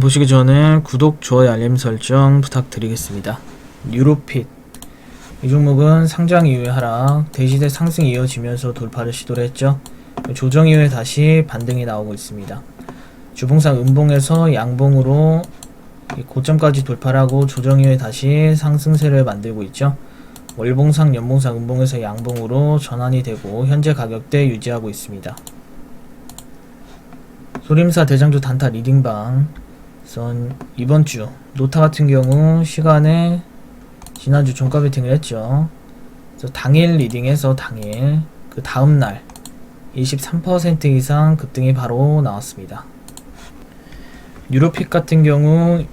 보시기 전에 구독, 좋아요, 알림 설정 부탁드리겠습니다. 유로핏 이 종목은 상장 이후에 하락, 대시대 상승이 이어지면서 돌파를 시도를 했죠. 조정 이후에 다시 반등이 나오고 있습니다. 주봉상 음봉에서 양봉으로 이 고점까지 돌파를 하고 조정 이후에 다시 상승세를 만들고 있죠. 월봉상, 연봉상, 음봉에서 양봉으로 전환이 되고 현재 가격대 유지하고 있습니다. 소림사 대장주 단타 리딩방 우선 이번 주 노타 같은 경우 시간에 지난주 종가 베팅을 했죠. 그래서 당일 리딩에서 당일 그 다음 날 23% 이상 급등이 바로 나왔습니다. 유로픽 같은 경우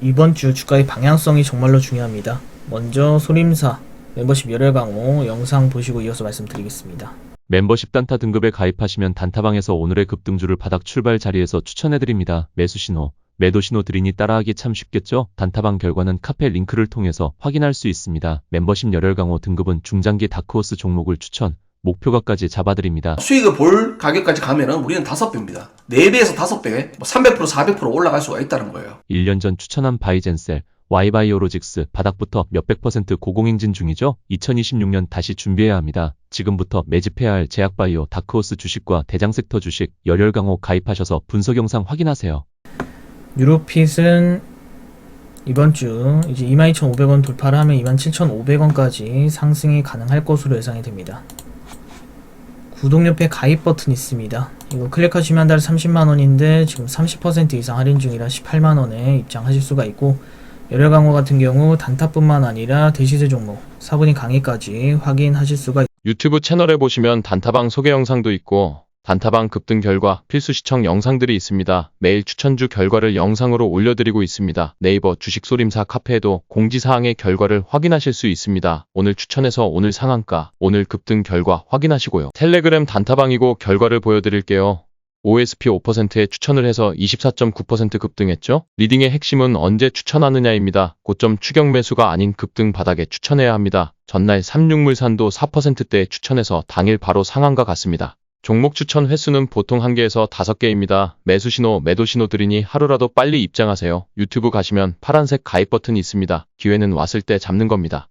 이번 주 주가의 방향성이 정말로 중요합니다. 먼저 소림사 멤버십 열혈 강호 영상 보시고 이어서 말씀드리겠습니다. 멤버십 단타 등급에 가입하시면 단타방에서 오늘의 급등주를 바닥 출발 자리에서 추천해드립니다. 매수 신호, 매도 신호 드리니 따라하기 참 쉽겠죠? 단타방 결과는 카페 링크를 통해서 확인할 수 있습니다. 멤버십 열혈 강호 등급은 중장기 다크호스 종목을 추천, 목표가까지 잡아드립니다. 수익을 볼 가격까지 가면은 우리는 다섯 배입니다. 네 배에서 다섯 배, 뭐 300%, 400% 올라갈 수가 있다는 거예요. 1년 전 추천한 바이젠셀, 와이바이오로직스 바닥부터 몇백 퍼센트 고공행진 중이죠? 2026년 다시 준비해야 합니다. 지금부터 매집해야 할 제약바이오 다크호스 주식과 대장섹터 주식 열혈 강호 가입하셔서 분석 영상 확인하세요. 유로핏은 이번 주 이제 22,500원 돌파를 하면 27,500원까지 상승이 가능할 것으로 예상이 됩니다. 구독 옆에 가입 버튼 있습니다. 이거 클릭하시면 한 달에 30만 원인데 지금 30% 이상 할인 중이라 18만 원에 입장하실 수가 있고 열혈 강호 같은 경우 단타뿐만 아니라 대시세 종목, 사분이 강의까지 확인하실 수가 있습니다. 유튜브 채널에 보시면 단타방 소개 영상도 있고 단타방 급등 결과 필수 시청 영상들이 있습니다. 매일 추천주 결과를 영상으로 올려드리고 있습니다. 네이버 주식소림사 카페에도 공지사항의 결과를 확인하실 수 있습니다. 오늘 추천해서 오늘 상한가, 오늘 급등 결과 확인하시고요. 텔레그램 단타방이고 결과를 보여드릴게요. OSP 5%에 추천을 해서 24.9% 급등했죠? 리딩의 핵심은 언제 추천하느냐입니다. 고점 추격 매수가 아닌 급등 바닥에 추천해야 합니다. 전날 삼육물산도 4%대에 추천해서 당일 바로 상한가 갔습니다. 종목 추천 횟수는 보통 1개에서 5개입니다. 매수 신호, 매도 신호 드리니 하루라도 빨리 입장하세요. 유튜브 가시면 파란색 가입 버튼이 있습니다. 기회는 왔을 때 잡는 겁니다.